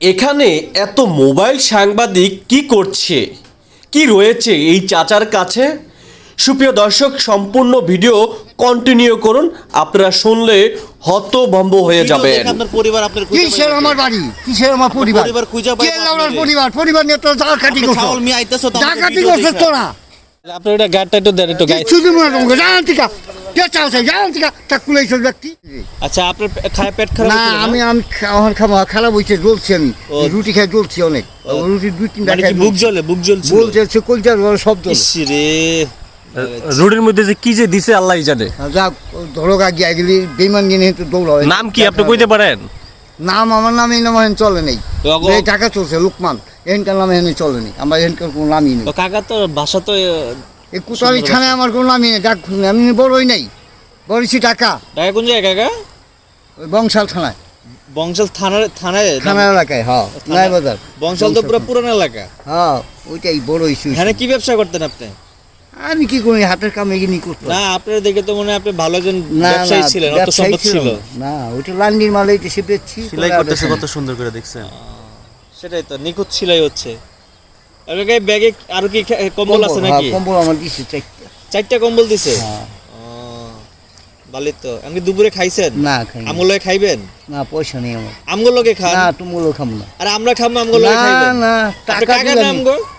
এখানে এত মোবাইল সাংবাদিক কি করছে? কি রয়েছে এই চাচার কাছে? সুপ্রিয় দর্শক সম্পূর্ণ ভিডিও কন্টিনিউ করুন। আপনারা শুনলে হতভম্ব হয়ে যাবে আপনার পরিবার আপনার খুঁজে কিসের পাইবে। আমার বাড়ি? কিসের আমার পরিবার? পরিবার খুঁজে আপনারে। পরিবার? পরিবার নিয়ে তো ডাকাতি আপনি করছ। ছাগল মিয়া আইতাছো তো আমাকে ডাকাতি ভিডিও করছিস দেখা। তোরা। আপনার এটা গাড়িটা একটু দেন একটু কিচ্ছু দিব না তোমাকে জানান টিকা কে ব্যক্তি আচ্ছা আপনার খায় পেট খারাপ না আমি আমি আমার খাব খারাপ হয়েছে জ্বলছি আমি। রুটি জ্বলছি অনেক। রুটি দুই তিনটা মানে বুক জ্বলে? বুক কলজার সব রে। রোডের মধ্যে যে কি যে দিছে আল্লাহ জানে। যাক ধরো গিয়ে গেলি বেমান গিয়ে তো দৌড় হয় নাম কি আপনি কইতে পারেন? নাম আমার নাম এই নাম চলে নেই। টাকা চলছে লুকমান। এনকার নাম চলে নেই। আমার এনকার কোনো নামই নেই। কাকা তো ভাষা তো এই থানায় আমার কোনো নেই ডাক আমি বড়ই নেই বড়ছি টাকা। ঢাকা কোন জায়গায় কাকা? ওই বংশাল থানায়। বংশাল থানার থানায় থানা এলাকায় হ্যাঁ নাই বাজার বংশাল তো পুরো পুরান এলাকা। হ্যাঁ ওইটাই বড় ইস্যু এখানে কি ব্যবসা করতেন আপনি? আমি কি করি হাতের কামে গিয়ে করতো না আপনার দেখে তো মনে হয় আপনি ভালো একজন ব্যবসায়ী ছিলেন অত সম্পদ ছিল। না। ওইটা লান্ডির মালে এটা সে বেচছি সেলাই করতেছে কত সুন্দর করে দেখছেন। সেটাই তো নিখুঁত ছিলাই হচ্ছে। ব্যাগে আরও কি কম্বল আছে হ্যাঁ, নাকি? কম্বল আমার দিচ্ছে চারটা। চারটা কম্বল দিছে? হ্যাঁ। ভালোই তো। আপনি দুপুরে খাইছেন? না খাই না। আমগুলোকে খাইবেন? না পয়সা নেই আমার। আমগুলোকে খান? না তুমগুলো খাব না। আর আমরা খাব আমগুলোকে না খাইবেন? না টাকা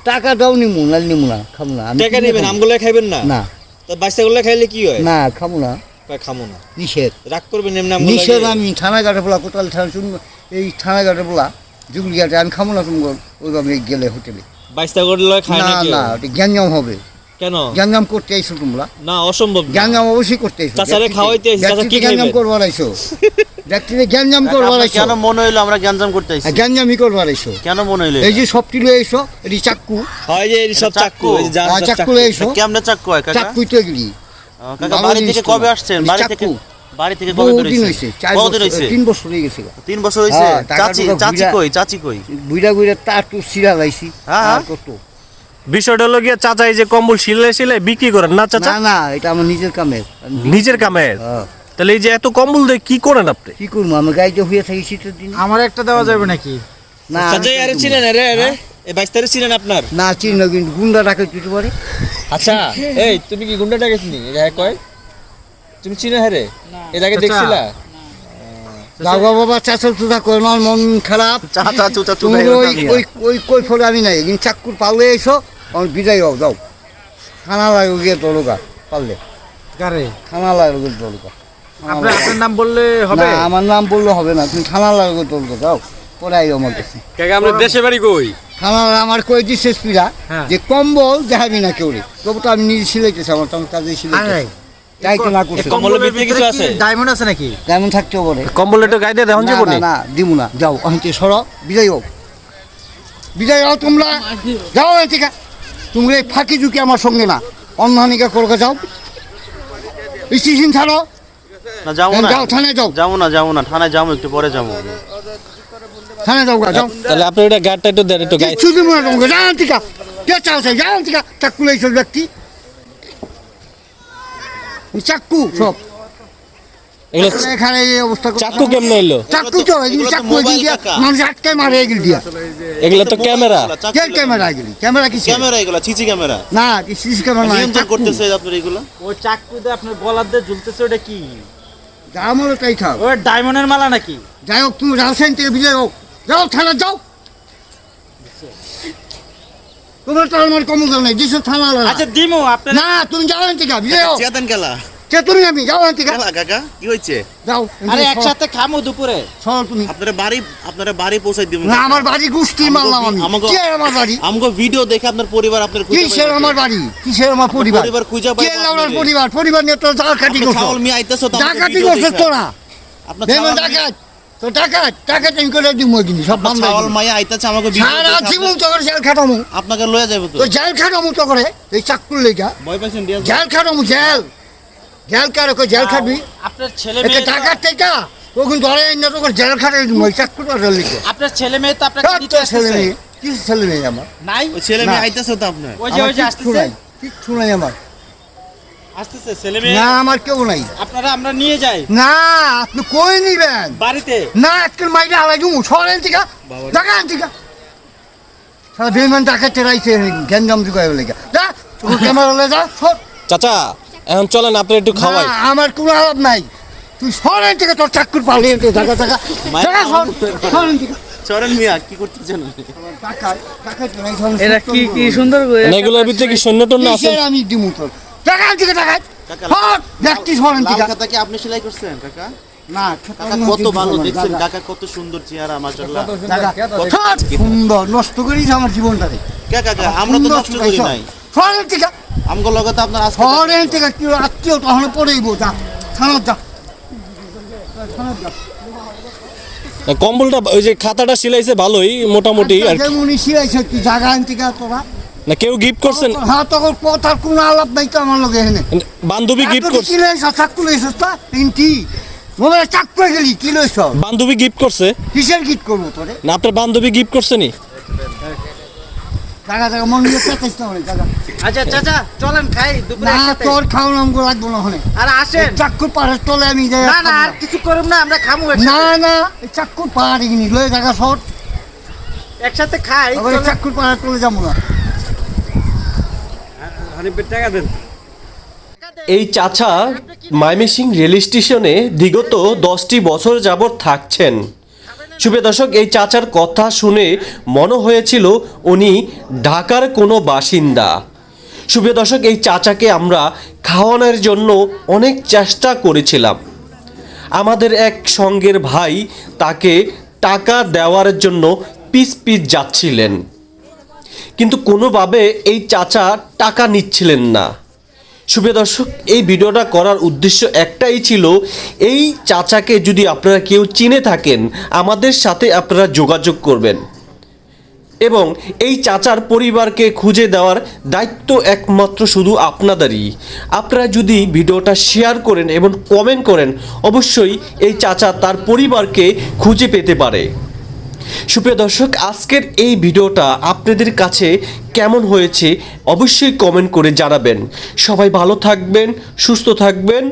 টাকা আমি- দাও নিমু না নিমু না খাব না। আমি টাকা নেবেন আমগুলো খাইবেন না? না। তো বাচ্চাগুলো খাইলে কি হয়? না খাব না। খামো না? নিষেধ। রাগ করবেন এমনি আমগুলো নিষেধ আমি থানা ঘাটে বলা কোথাল থানা এই থানা ঘাটে বলা জুগলি ঘাটে আমি খাব না তুমি ওইভাবে গেলে হোটেলে। বাইশটা করলে খায় না না গ্যাঞ্জাম হবে। কেন? গ্যাঞ্জাম করতে আইসো তোমরা। না অসম্ভব। গ্যাঞ্জাম অবশ্যই করতে আইসো চাচারে খাওয়াইতে আইসো, চাচা কি গ্যাঞ্জাম করবার আইসো ব্যক্তিকে গ্যাঞ্জাম করবার আইসো কেন মনে হইল আমরা গ্যাঞ্জাম করতে আইছি? হ্যাঁ, গ্যাঞ্জামই করবার আইসো কেন মনে হইল এই যে সবটি লয়ে এসো এটি চাক্কু। হয় যে এই সব এটা চাক্কু। চাক্কু। এই যে সব লয়ে এসো কেমনে চাক্কু হয় কাকা? চাক্কুই তো এগুলি। কাকা বাড়ি থেকে কবে আসছেন? বাড়ি থেকে। বাড়ি থেকে হয়েছে চার কতদিন হয়েছে তিন বছর হয়ে গেছে তিন বছর হয়েছে হ্যাঁ, চাচি চাচি কই? চাচি কই? বুইরা বুইরা তার তো সিরা লাইছি হ্যাঁ, হ্যাঁ। আর কত? বিষয়টা হলো গিয়ে চাচা এই যে কম্বল সিলাই সিলাই বিক্রি করেন না চাচা? না না এটা আমার নিজের কামের। নিজের কামের? হ্যাঁ। তাহলে এই যে এত কম্বল দিয়ে কি করেন আপনি? কি করব আমি গাড়িতে হয়ে থাকি শীতের দিন। আমার একটা দেওয়া যাবে নাকি? না চাচা আরে? চিনেন আরে আরে? এই বাইশ তারিখ চিনেন আপনার? না চিনি না কিন্তু গুন্ডা ডাকে পারে। আচ্ছা এই তুমি কি গুন্ডা ডাকেছ নি? হ্যাঁ কয়? তুমি চিনো হ্যাঁ রে? এর আগে। দেখছিলা? বাবা করে আমার মন খারাপ। চাচা তুমি ওই ওই ওই কই ফলে আমি নাই কিন্তু এসো আমার বিদায় হও যাও। থানা লাগে গিয়ে তোলকা পারলে। কারে? থানা লাগে গিয়ে তোলকা আপনার আপনার নাম বললে হবে? না আমার নাম বললে হবে না তুমি থানা লাগে তোলকা যাও। পরে আইও আমার কাছে। কাকা আপনার দেশে বাড়ি কই? থানা আমার কই দিচ্ছে স্পিরা হ্যাঁ। যে কম্বল দেখাবি না কেউ রে। তবু তো আমি নিজে সিলাইতেছি আমার তো আমি কাজে সিলাইতেছি। তাই তো না করছে কম্বলের ভিতরে কিছু আছে? ডায়মন্ড আছে নাকি? কেমন থাকতেও পারে কম্বল গায়ে দিয়ে দেখুন না যাব না? না দিমু না। যাও আমি সর। বিদায় হোক। বিদায় হও তোমরা। যাও এ থেকে তোমরা এই ফাঁকি ঝুঁকি আমার সঙ্গে না। অন্যহানিকা করকে যাও। স্টেশন ছাড়ো। না না। যাও থানায় যাও। যাব না যাব না। থানায় যাব একটু পরে যাব। থানায় যাও যাও। তাহলে আপনি ওটা গাড়িটা একটু দেন একটু যাও টিকা কে চালছে যাও টিকা চাক্কু এইসব ব্যক্তি। এই চাক্কু সব। এখানে এই অবস্থা কেমনে এলো? তো দিয়া। মানুষ আটকে মারে এগুলি দিয়া এগুলো তো ক্যামেরা। কে ক্যামেরা এগুলি? ক্যামেরা কি ক্যামেরা এগুলো সিসি ক্যামেরা। না কি সিসি ক্যামেরা না নিয়ন্ত্রণ করতেছে আপনার এগুলো? ওই চাকু দিয়ে আপনার গলার দিয়ে ঝুলতেছে ওটা কি? যা তাই থাক। ওই ডায়মন্ডের মালা নাকি? যাই হোক তুমি রাজশাহী থেকে বিজয় হোক। যাও থানা যাও। তোমার তো আমার কমল দল নেই যেসব থানা। আচ্ছা দিমু আপনার না তুমি যাও এখান থেকে হোক চেতন সে তুমি আমি যাও এখান থেকে। কাকা কি হয়েছে? যাও আরে একসাথে খামু দুপুরে। সর। তুমি। আপনারা বাড়ি আপনারা বাড়ি পৌঁছাই দিবেন না আমার বাড়ি গুষ্টি মারলাম আমি। আমাকে- কে আমার বাড়ি? আমাকে ভিডিও দেখে আপনার পরিবার আপনার খুঁজে কিসের আমার বাড়ি? কিসের আমার পরিবার? পরিবার খুঁজে কে পাইবে লাউড়ার পরিবার? পরিবার নিয়ে তো আপনি করছ। ছাগল মিয়া আইতাছো তো ভিডিও তোরা। আপনার ডাকাত তো ডাকাত ডাকাত আমি করে দিব কিন্তু সব ছাগল মায়া আইতাছে আমাকে সারা জীবন তো করে জেল খাটামু। আপনাকে লয়ে যাবে তো। তো জেল খাটামু তো করে এই চাকুর লেগা। ভয় পাইছেন ডিয়াজ জেল খাটামু জেল। জেল কারে কই জেল খাবি আপনার ছেলে এটা মেয়ে টাকার থেকে ওখান ধরে না তো করে জেল খাটাই দিব এই চাকুর আপনার ছেলে মেয়ে তো আপনাকে দিতে ছেলে আসতেছে। নেই কি ছেলে নেই আমার? নাই? ওই ছেলে মেয়ে আইতাছে তো আপনার। ওই যে ওই যে কিচ্ছু নাই আমার। আসতেছে ছেলে মেয়ে? না আমার কেউ নাই। আপনারা আমরা নিয়ে যাই। না আপনি কই নিবেন? বাড়িতে? না আলাই জুমু সরেন টিকা টাকা আন টিকা সারা বেমান টাকা চেরাইছে গ্যাঞ্জাম যা তোর ক্যামেরা লে যা সর। চাচা এখন চলেন আপনার একটু খাওয়াই। আমার কোনো আলাপ নাই। তুই সরেন থেকে তোর চাকুর পালে টাকা টাকা টাকা সরেন থেকে মিয়া কি করতেছেন এরা কি কি সুন্দর মানে এগুলোর ভিতরে কি সৈন্য টন্য আছে? আমি দিমু তোর। টাকা টাকা কাকা, সর দেখতি সরেন লাল থেকে কি আপনি সেলাই করছেন কাকা? না কত ভালো দেখছেন কাকা কত সুন্দর চেহারা মাশাআল্লাহ। সুন্দর নষ্ট করিস আমার জীবনটারে কে কাকা আমরা তো নষ্ট করি নাই। সরেন থেকে আমগো লগে আপনার আজকে শহরের থেকে কি আত্মীয় তখন পড়েইব যা থানার যা। থানার যা। কম্বলটা ওই যে খাতাটা সিলাইছে ভালোই মোটামুটি আর কি। শিরাইছে তুই জায়গা আন তোরা? না কেউ গিফট করছেন হ্যাঁ তখন কথার কোনো আলাপ নাই তো আমার লগে এখানে। বান্ধবী গিফট করছে। কি লইছ চাকু লইছ তা? মোবাইল চাক করে গেলি কি লইছ বান্ধবী গিফট করছে? কিসের গীত করব তোরে? না আপনার বান্ধবী গিফট করছে নি? জায়গা জায়গা মন দিয়ে পেতেছ না জায়গা। আচ্ছা চাচা চলেন খাই দুপুরে না একসাথে। তোর খাওয়ানো আমাকে লাগবো না ওখানে। আর আসেন। চাক্কুর পাড়ের তলে আমি যাই না না আর কিছু করুম না আমরা খামু না না এই চাক্কুর পাহাড়ে কিনি লয়ে জায়গা শর্ট একসাথে খাই আবার এই চাক্কুর পাহাড়ের এই চাচা ময়মনসিং রেল স্টেশনে বিগত দশটি বছর যাবৎ থাকছেন। শুভে দর্শক, এই চাচার কথা শুনে মনে হয়েছিল উনি ঢাকার কোনো বাসিন্দা। শুভে দর্শক, এই চাচাকে আমরা খাওয়ানোর জন্য অনেক চেষ্টা করেছিলাম। আমাদের এক সঙ্গের ভাই তাকে টাকা দেওয়ার জন্য পিস পিস যাচ্ছিলেন। কিন্তু কোনোভাবে এই চাচা টাকা নিচ্ছিলেন না। শুভ দর্শক, এই ভিডিওটা করার উদ্দেশ্য একটাই ছিল, এই চাচাকে যদি আপনারা কেউ চিনে থাকেন, আমাদের সাথে আপনারা যোগাযোগ করবেন। এবং এই চাচার পরিবারকে খুঁজে দেওয়ার দায়িত্ব একমাত্র শুধু আপনাদেরই। আপনারা যদি ভিডিওটা শেয়ার করেন এবং কমেন্ট করেন, অবশ্যই এই চাচা তার পরিবারকে খুঁজে পেতে পারে। সুপ্রিয় দর্শক, আজকের এই ভিডিওটা আপনাদের কাছে কেমন হয়েছে অবশ্যই কমেন্ট করে জানাবেন। সবাই ভালো থাকবেন, সুস্থ থাকবেন।